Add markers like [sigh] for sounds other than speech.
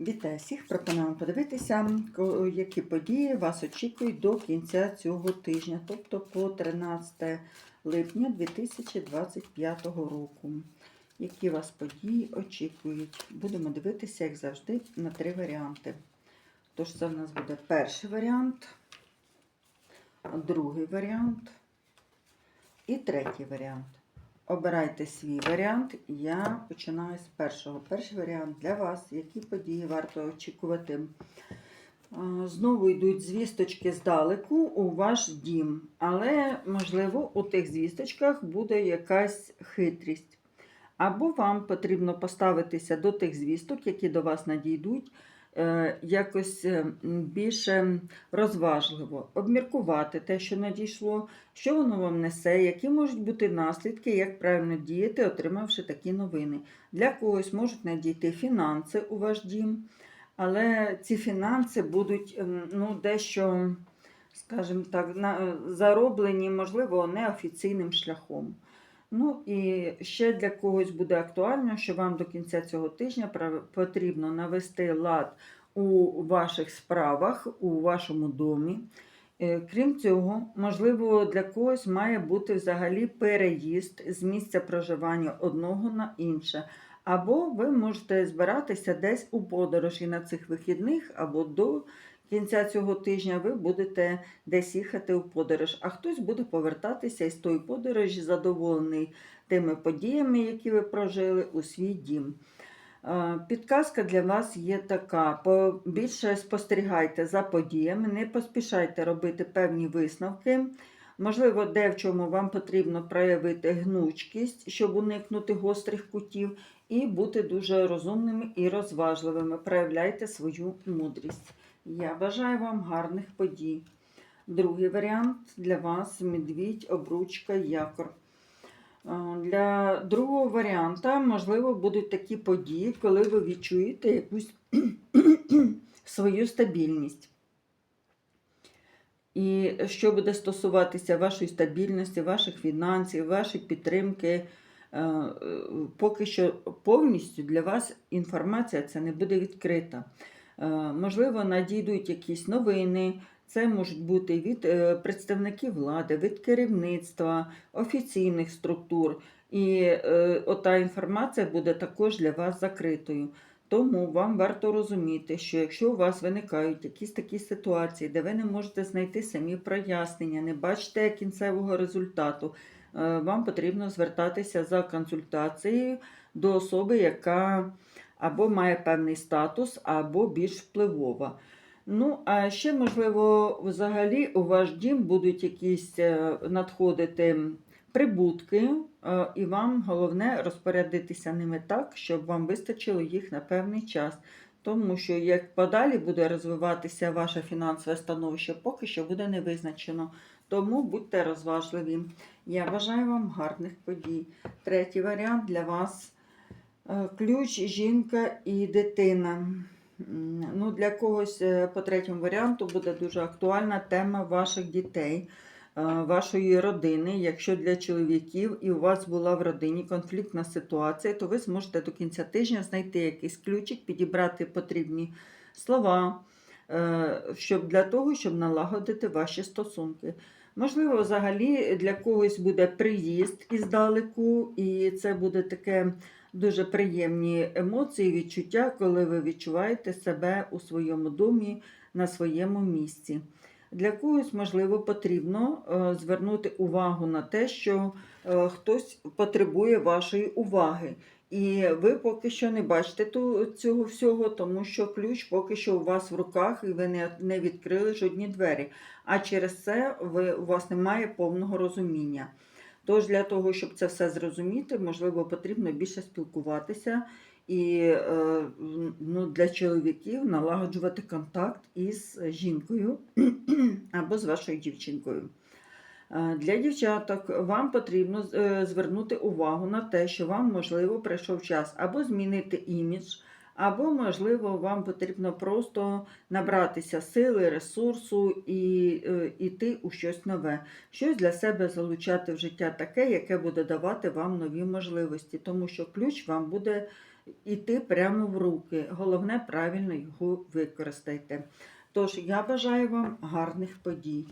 Вітаю всіх! Пропоную подивитися, які події вас очікують до кінця цього тижня, тобто по 13 липня 2025 року. Які вас події очікують? Будемо дивитися, як завжди, на три варіанти. Тож, це в нас буде перший варіант, другий варіант і третій варіант. Обирайте свій варіант. Я починаю з першого. Перший варіант для вас. Які події варто очікувати? Знову йдуть звісточки здалеку у ваш дім. Але, можливо, у тих звісточках буде якась хитрість. Або вам потрібно поставитися до тих звісток, які до вас надійдуть, якось е, більше розважливо, обміркувати те, що надійшло, що воно вам несе, які можуть бути наслідки, як правильно діяти, отримавши такі новини. Для когось можуть надійти фінанси у ваш дім, але ці фінанси будуть ем, ну, дещо, скажімо так, зароблені, можливо, неофіційним шляхом. Ну і ще для когось буде актуально, що вам до кінця цього тижня потрібно навести лад у ваших справах, у вашому домі. Е, Крім цього, можливо, для когось має бути взагалі переїзд з місця проживання одного на інше. Або ви можете збиратися десь у подорожі на цих вихідних, або до кінця цього тижня ви будете десь їхати у подорож. А хтось буде повертатися із тої подорожі, задоволений тими подіями, які ви прожили у свій дім. Е, Підказка для вас є така: більше спостерігайте за подіями, не поспішайте робити певні висновки. Можливо, де в чому вам потрібно проявити гнучкість, щоб уникнути гострих кутів, і бути дуже розумними і розважливими. Проявляйте свою мудрість. Я бажаю вам гарних подій. Другий варіант для вас медвідь, обручка, якор. Е, Для другого варіанта, можливо, будуть такі події, коли ви відчуєте якусь [clears throat] свою стабільність. І що буде стосуватися вашої стабільності, ваших фінансів, вашої підтримки, е, поки що повністю для вас інформація це не буде відкрита. Е, Можливо, надійдуть якісь новини, це можуть бути від е, представників влади, від керівництва, офіційних структур. І е, ота інформація буде також для вас закритою. Тому вам варто розуміти, що якщо у вас виникають якісь такі ситуації, де ви не можете знайти самі прояснення, не бачите кінцевого результату, вам потрібно звертатися за консультацією до особи, яка або має певний статус, або більш впливова. Ну, а ще, можливо, взагалі у ваш дім будуть якісь е, надходити прибутки, е, і вам головне розпорядитися ними так, щоб вам вистачило їх на певний час. Тому що як подалі буде розвиватися ваше фінансове становище, поки що буде не визначено. Тому будьте розважливі. Я бажаю вам гарних подій. Третій варіант для вас ключ, жінка і дитина. Ну, для когось е, по третьому варіанту буде дуже актуальна тема ваших дітей, е, вашої родини. Якщо для чоловіків і у вас була в родині конфліктна ситуація, то ви зможете до кінця тижня знайти якийсь ключик, підібрати потрібні слова, е, щоб для того, щоб налагодити ваші стосунки. Можливо, взагалі для когось буде приїзд іздалеку, і це буде таке дуже приємні емоції, відчуття, коли ви відчуваєте себе у своєму домі на своєму місці. Для когось, можливо, потрібно е, звернути увагу на те, що е, хтось потребує вашої уваги. І ви поки що не бачите цього всього, тому що ключ поки що у вас в руках, і ви не, відкрили жодні двері. А через це ви, у вас немає повного розуміння. Тож для того, щоб це все зрозуміти, можливо, потрібно більше спілкуватися і е, ну, для чоловіків налагоджувати контакт із жінкою [clears throat] або з вашою дівчинкою. Е, Для дівчаток вам потрібно е, звернути увагу на те, що вам, можливо, прийшов час або змінити імідж, або, можливо, вам потрібно просто набратися сили, ресурсу і е, йти у щось нове, щось для себе залучати в життя таке, яке буде давати вам нові можливості, тому що ключ вам буде іти прямо в руки. Головне, правильно його використайте. Тож я бажаю вам гарних подій.